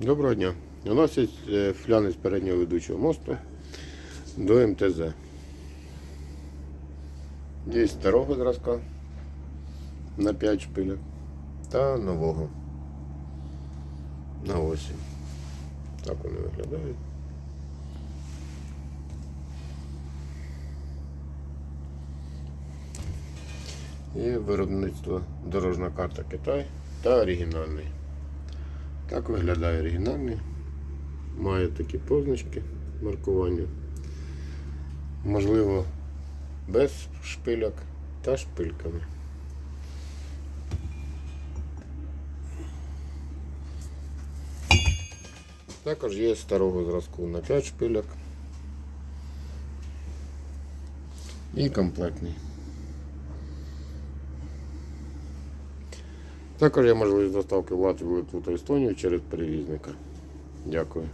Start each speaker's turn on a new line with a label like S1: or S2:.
S1: Доброго дня. У нас є е, флянець переднього ведучого мосту до МТЗ. Є старого зразка на 5 шпилек та нового на осінь. Так вони виглядають. І виробництво дорожна карта Китай та оригінальний. Так виглядає оригінальний. Має такі позначки маркування. Можливо, без шпиляк та шпильками. Також є старого зразку на 5 шпиляк. І комплектний. Також є можливість доставки в Латвію, та Естонію через перевізника. Дякую.